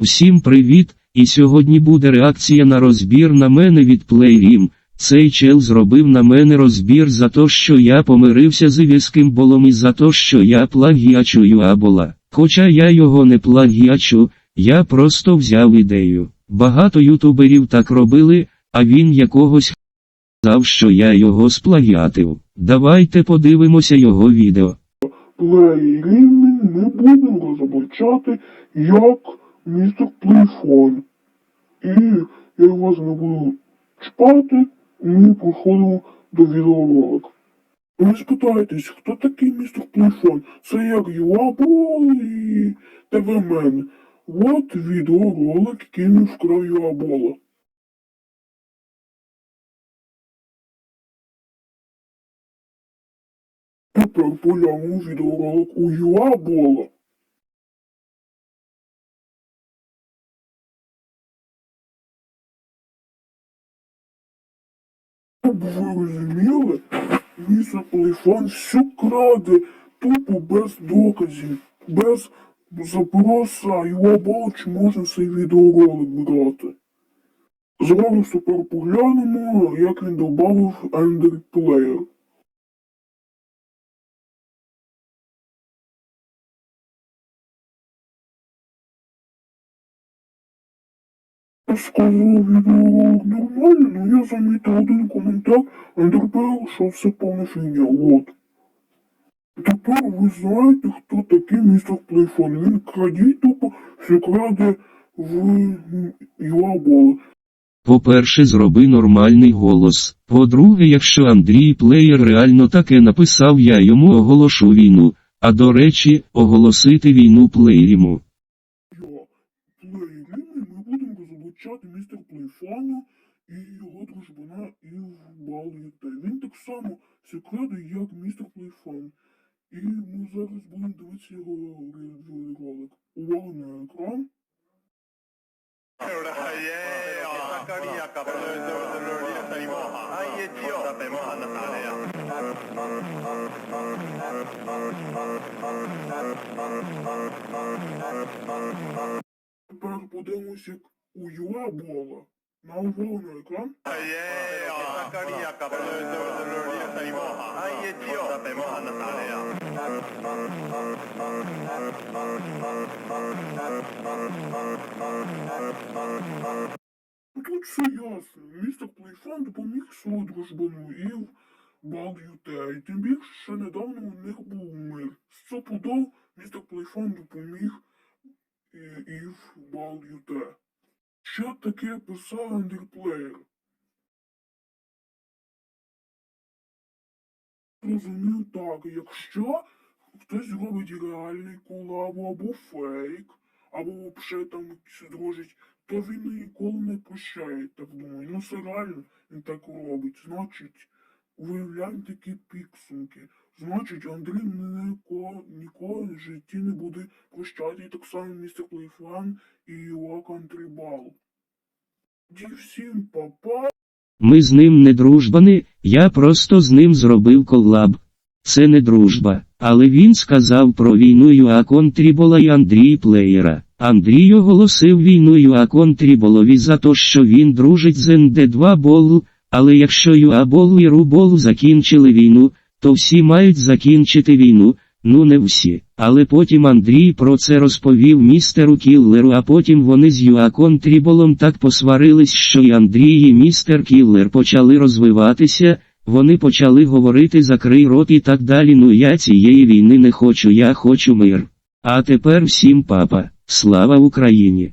Усім привіт! І сьогодні буде реакція на розбір на мене від Playrim. Цей чел зробив на мене розбір за те, що я помирився з віським болом і за те, що я плагіачую абола. Хоча я його не плагіачу, я просто взяв ідею. Багато ютуберів так робили, а він якогось сказав, що я його сплагіатив. Давайте подивимося його відео. Плейліми ми будемо розоблачати як містер Плейфон. І я вас не буду чпати, ми проходимо до відеоролика. Ви спитаєтесь, хто такий містер Плейфон? Це як Юабол і ТВМен. От відеоролик, який ми вкрав Юабола. Тепер поглянемо відеоролик у Юабола. Щоб ви розуміли, місто Плейфан все краде, тупо без доказів, без запроса його чи можна цей відеоролик брати. Зараз тепер поглянемо, як він додав Ender Player. Нормально, но я замітив один коментар, Ендерпел, що все повна фігня, от. Тепер ви знаєте, хто такий містер Плейфон. Він крадій тупо все краде в Юабола. По-перше, зроби нормальний голос. По-друге, якщо Андрій Плеєр реально таке написав, я йому оголошу війну. А до речі, оголосити війну Плеєріму. Я Плейліни ми розоблачати містер Плейфана і його дружбана і Бал'єте. Він так само краде, як містер Плейфан. І ми зараз будемо дивитися його ролик. Увага на екран. Тепер подивимося, як у Юабола. На увагу на екран. Ну, Тут все ясно. Містер Плейфан допоміг свого дружбану і в І тим більше, що недавно у них був мир. З цього Стопудов містер Плейфан допоміг і, і в Бал'юте. Що таке писав андерплеєр? Розумію так, якщо хтось робить реальний колабу або фейк, або взагалі там щось то він ніколи не прощає, так думаю. Ну це реально він так робить. Значить, виявляємо такі підсумки. Значить, Андрій ніколи, ніколи в житті не буде прощати, і так само містер Плейфан і його контрибал. Ді всім папа. Ми з ним не дружбани, я просто з ним зробив колаб. Це не дружба. Але він сказав про війну Юакон Трібола і Андрій Плеєра. Андрій оголосив війну Юакон Тріболові за те, що він дружить з НД2 Болу, але якщо Юаболу і Руболу закінчили війну, то всі мають закінчити війну, ну не всі. Але потім Андрій про це розповів містеру Кіллеру, а потім вони з Юакон Тріболом так посварились, що і Андрій і містер Кіллер почали розвиватися, вони почали говорити закрий рот і так далі. Ну я цієї війни не хочу, я хочу мир. А тепер всім папа, слава Україні!